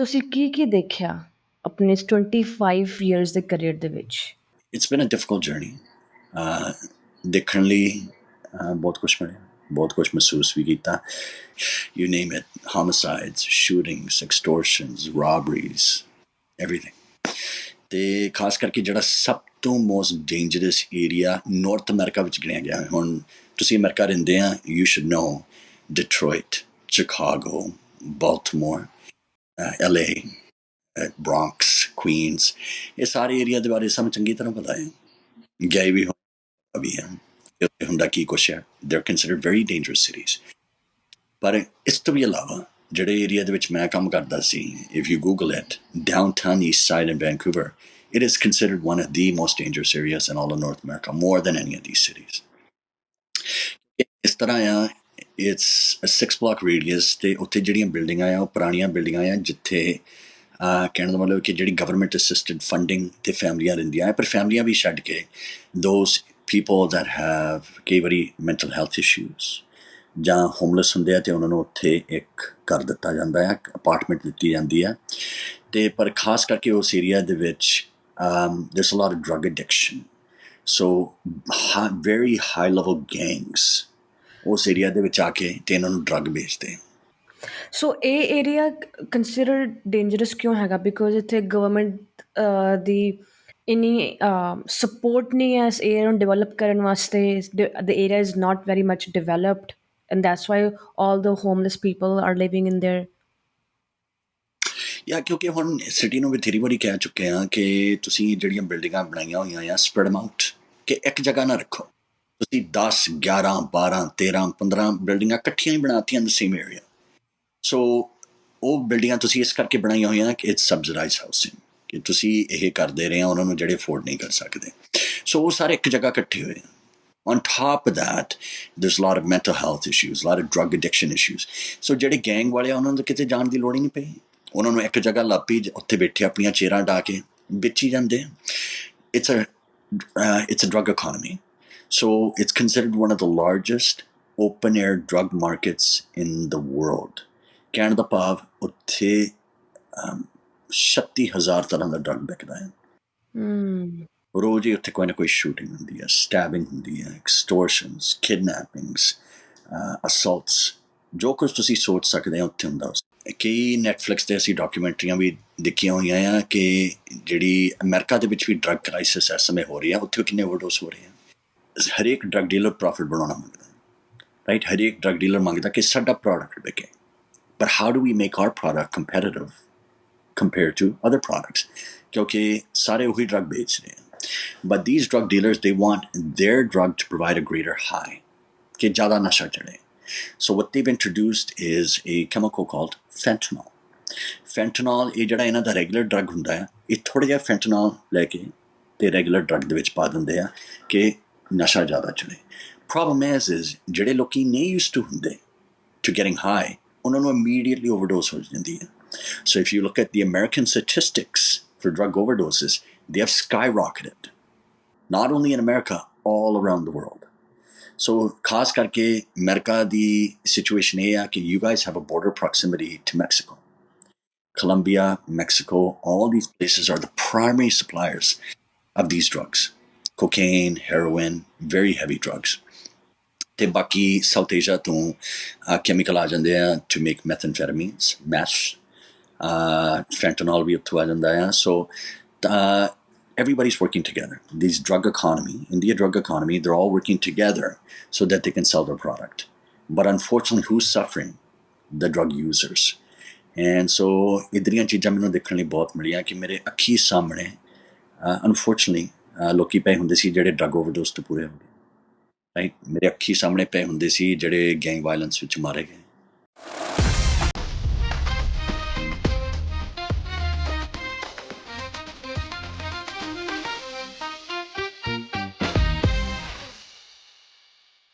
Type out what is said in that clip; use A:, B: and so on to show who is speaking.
A: ਤੁਸੀਂ ਕੀ ਕੀ ਦੇਖਿਆ ਆਪਣੇ ਇਸ 25 ਇਅਰਸ ਦੇ ਕੈਰੀਅਰ ਦੇ ਵਿੱਚ?
B: It's been a difficult journey uh, ਦੇਖਣ ਲਈ uh, ਬਹੁਤ ਕੁਝ ਮਿਲਿਆ। ਬਹੁਤ ਕੁਝ ਮਹਿਸੂਸ ਵੀ ਕੀਤਾ। You name it, homicides, shootings, extortions, robberies, everything. ਤੇ ਖਾਸ ਕਰਕੇ ਜਿਹੜਾ ਸਭ ਤੋਂ most dangerous area North America ਵਿੱਚ ਗਿਣਿਆ ਗਿਆ। ਹੁਣ ਤੁਸੀਂ ਅਮਰੀਕਾ ਰਹਿੰਦੇ ਆ you should know Detroit Chicago Baltimore LA Bronx Queens ਇਹ ਸਾਰੇ ਏਰੀਆ ਦੇ ਬਾਰੇ ਸਾਨੂੰ ਚੰਗੀ ਤਰ੍ਹਾਂ ਪਤਾ ਹੈ ਗਏ ਵੀ ਹੋ ਵੀ ਹੈ ਇਹ ਹੁੰਦਾ ਕੀ ਕੁਛ ਹੈ they are considered very dangerous cities ਪਰ ਇਸ ਤੋਂ ਵੀ ਇਲਾਵਾ ਜਿਹੜੇ ਏਰੀਆ ਦੇ ਵਿੱਚ ਮੈਂ ਕੰਮ ਕਰਦਾ ਸੀ if you Google it Downtown East Side in Vancouver it is considered one of the most dangerous areas in all of North America, more than any of these cities. ਇਸ ਤਰ੍ਹਾਂ ਆ ਇਟਸ ਅ 6 ਬਲਾਕ ਰੇਡੀਅਸ ਤੇ ਉੱਥੇ ਜਿਹੜੀਆਂ ਬਿਲਡਿੰਗਾਂ ਆ ਉਹ ਪੁਰਾਣੀਆਂ ਬਿਲਡਿੰਗਾਂ ਆ ਜਿੱਥੇ ਕਹਿਣ ਦਾ ਮਤਲਬ ਕਿ ਜਿਹੜੀ ਗਵਰਨਮੈਂਟ ਅਸਿਸਟਡ ਫੰਡਿੰਗ ਤੇ ਫੈਮਲੀਆਂ ਰਹਿੰਦੀਆਂ ਆ ਪਰ ਫੈਮਲੀਆਂ ਵੀ ਛੱਡ ਕੇ ਦੋਸ ਪੀਪਲ that have ਕਈ ਵਾਰੀ ਮੈਂਟਲ ਹੈਲਥ ਇਸ਼ੂਜ਼ ਜਾਂ ਹੋਮਲੈਸ ਹੁੰਦੇ ਆ ਤੇ ਉਹਨਾਂ ਨੂੰ ਉੱਥੇ ਇੱਕ ਕਰ ਦਿੱਤਾ ਜਾਂਦਾ ਹੈ ਅਪਾਰਟਮੈਂਟ ਦਿੱਤੀ ਜਾਂਦੀ ਹੈ ਤੇ ਪਰ ਖਾਸ ਕਰਕੇ ਉਸ ਏਰੀਆ ਦੇ ਵਿੱਚ um, there's a lot of drug addiction so high, very high level gangs ਉਸ ਏਰੀਆ ਦੇ ਵਿੱਚ ਆ ਕੇ ਤੇ ਇਹਨਾਂ ਨੂੰ ਡਰੱਗ ਵੇਚਦੇ ਆ
A: ਸੋ ਇਹ ਏਰੀਆ ਕੰਸੀਡਰਡ ਡੇਂਜਰਸ ਕਿਉਂ ਹੈਗਾ ਬਿਕੋਜ਼ ਇੱਥੇ ਗਵਰਨਮੈਂਟ ਦੀ ਇਨੀ ਸਪੋਰਟ ਨਹੀਂ ਹੈ ਇਸ ਏਰੀਆ ਨੂੰ ਡਿਵੈਲਪ ਕਰਨ ਵਾਸਤੇ the area is not very much developed and that's why all the homeless people are living in there
B: ਜਾਂ ਕਿਉਂਕਿ ਹੁਣ ਸਿਟੀ ਨੂੰ ਵੀ ਥੇਰੀ ਵਾਰੀ ਕਹਿ ਚੁੱਕੇ ਆ ਕਿ ਤੁਸੀਂ ਜਿਹੜੀਆਂ ਬਿਲਡਿੰਗਾਂ ਬਣਾਈਆਂ ਹੋਈਆਂ ਆ ਸਪਰੈਡ them out ਕਿ ਇੱਕ ਜਗ੍ਹਾ ਨਾ ਰੱਖੋ ਤੁਸੀਂ 10 11 12 13 15 ਬਿਲਡਿੰਗਾਂ ਇਕੱਠੀਆਂ ਹੀ ਬਣਾਤੀਆਂ ਇਨ ਦ ਸੇਮ ਏਰੀਆ ਸੋ ਉਹ ਬਿਲਡਿੰਗਾਂ ਤੁਸੀਂ ਇਸ ਕਰਕੇ ਬਣਾਈਆਂ ਹੋਈਆਂ ਕਿ ਇਟਸ ਸਬਸਿਡਾਈਜ਼ਡ ਹਾਊਸਿੰਗ ਕਿ ਤੁਸੀਂ ਇਹ ਕਰਦੇ ਰਹੇ ਆ ਉਹਨਾਂ ਨੂੰ ਜਿਹੜੇ ਅਫੋਰਡ ਨਹੀਂ ਕਰ ਸਕਦੇ। ਸੋ ਉਹ ਸਾਰੇ ਇੱਕ ਜਗ੍ਹਾ ਇਕੱਠੇ ਹੋਏ ਆ। On top of that there's a lot of mental health issues a lot of drug addiction issues so ਜਿਹੜੇ ਗੈਂਗ ਵਾਲੇ ਆ ਉਹਨਾਂ ਨੂੰ ਕਿਤੇ ਜਾਣ ਦੀ ਲੋੜ ਹੀ ਨਹੀਂ ਪਈ। ਉਹਨਾਂ ਨੂੰ ਇੱਕ ਜਗ੍ਹਾ ਲੱਭੀ ਉੱਥੇ ਬੈਠੇ ਆਪਣੀਆਂ ਚੇਰਾਂ ਢਾ ਕੇ ਵਿੱਚ ਹੀ ਜਾਂਦੇ it's a uh, it's a drug so it's considered one of the largest open air drug markets in the world. ਕਹਿਣ ਦਾ ਭਾਵ ਉੱਥੇ um, 36000 ਤਰ੍ਹਾਂ ਦਾ ਡਰਗ ਵਿਕਦਾ ਹੈ
A: ਹਮ
B: ਰੋਜ਼ ਹੀ ਉੱਥੇ ਕੋਈ ਨਾ ਕੋਈ ਸ਼ੂਟਿੰਗ ਹੁੰਦੀ ਹੈ ਸਟੈਬਿੰਗ ਹੁੰਦੀ ਹੈ ਐਕਸਟੋਰਸ਼ਨਸ ਕਿਡਨੈਪਿੰਗਸ ਅਸੌਲਟਸ ਜੋ ਕੁਝ ਤੁਸੀਂ ਸੋਚ ਸਕਦੇ ਹੋ ਉੱਥੇ ਹੁੰਦਾ ਕਈ ਨੈਟਫਲਿਕਸ ਤੇ ਅਸੀਂ ਡਾਕੂਮੈਂਟਰੀਆਂ ਵੀ ਦੇਖੀਆਂ ਹੋਈਆਂ ਆ ਕਿ ਜਿਹੜੀ ਅਮਰੀਕਾ ਦੇ ਵਿੱਚ ਵੀ ਡਰਗ ਕ੍ਰਾਈਸਿਸ ਇਸ ਸਮੇਂ ਹੋ ਰਹੀ ਆ ਉੱਥੇ ਕਿੰਨੇ ਓਵਰਡੋਸ ਹੋ ਰਹੇ ਆ ਹਰੇਕ ਡਰਗ ਡੀਲਰ ਪ੍ਰੋਫਿਟ ਬਣਾਉਣਾ ਮੰਗਦਾ ਰਾਈਟ ਹਰੇਕ ਡਰਗ ਡੀਲਰ ਮੰਗਦਾ ਕਿ ਸਾਡਾ product ਵਿਕੇ but how do we make our product competitive compare to other products ਕਿਉਂਕਿ ਸਾਰੇ ਉਹੀ ਡਰਗ ਵੇਚ ਰਹੇ ਹਨ but these drug dealers they want their drug to provide a greater high ਕਿ ਜ਼ਿਆਦਾ ਨਸ਼ਾ ਚੜੇ so what they introduced is a chemical called fentanyl fentanyl ਇਹ ਜਿਹੜਾ ਇਹਨਾਂ ਦਾ ਰੈਗੂਲਰ ਡਰਗ ਹੁੰਦਾ ਹੈ ਇਹ ਥੋੜਾ ਜਿਹਾ ਫੈਂਟਨਲ ਲੈ ਕੇ ਤੇ ਰੈਗੂਲਰ ਡਰਗ ਦੇ ਵਿੱਚ ਪਾ ਦਿੰਦੇ ਆ ਕਿ ਨਸ਼ਾ ਜ਼ਿਆਦਾ ਚੜੇ problem is is ਜਿਹੜੇ ਲੋਕੀ ਨਹੀਂ used to ਹੁੰਦੇ to getting high ਉਹਨਾਂ ਨੂੰ immediately overdose ਹੋ ਜਾਂਦੀ ਹੈ so if you look at the American statistics for drug overdoses, they have skyrocketed. Not only in America, all around the world. So ਖਾਸ ਕਰਕੇ ਅਮਰੀਕਾ ਦੀ situation ਇਹ ਆ ਕਿ you guys have a border proximity to Mexico. Colombia, Mexico, all these places are the primary suppliers of these drugs. Cocaine, heroin, very heavy drugs. ਤੇ ਬਾਕੀ south Asia ਤੋਂ chemical ਆ ਜਾਂਦੇ ਆ to make methamphetamines, meth, uh, fentanyl ਵੀ ਉੱਥੋਂ ਆ ਜਾਂਦਾ ਹੈ so uh, everybody's working together these drug economy india drug economy they're all working together so that they can sell their product but unfortunately who's suffering the drug users and so ਇਦਰੀਆਂ ਚੀਜ਼ਾਂ ਮੈਨੂੰ ਦੇਖਣ ਲਈ ਬਹੁਤ ਮਿਲੀਆਂ ਕਿ ਮੇਰੇ ਅੱਖੀ ਸਾਹਮਣੇ ਅਨਫੋਰਚੂਨਟਲੀ ਲੋਕੀ ਪਏ ਹੁੰਦੇ ਸੀ ਜਿਹੜੇ ਡਰਗ ਓਵਰਡੋਸ ਤੋਂ ਪੂਰੇ ਹੋ ਗਏ। ਰਾਈਟ ਮੇਰੇ ਅੱਖੀ ਸਾਹਮਣੇ ਪਏ ਹੁੰਦੇ ਸੀ ਜਿਹੜੇ ਗੈਂਗ ਵਾਇਲੈਂਸ ਵਿੱਚ ਮਾਰੇ ਗਏ।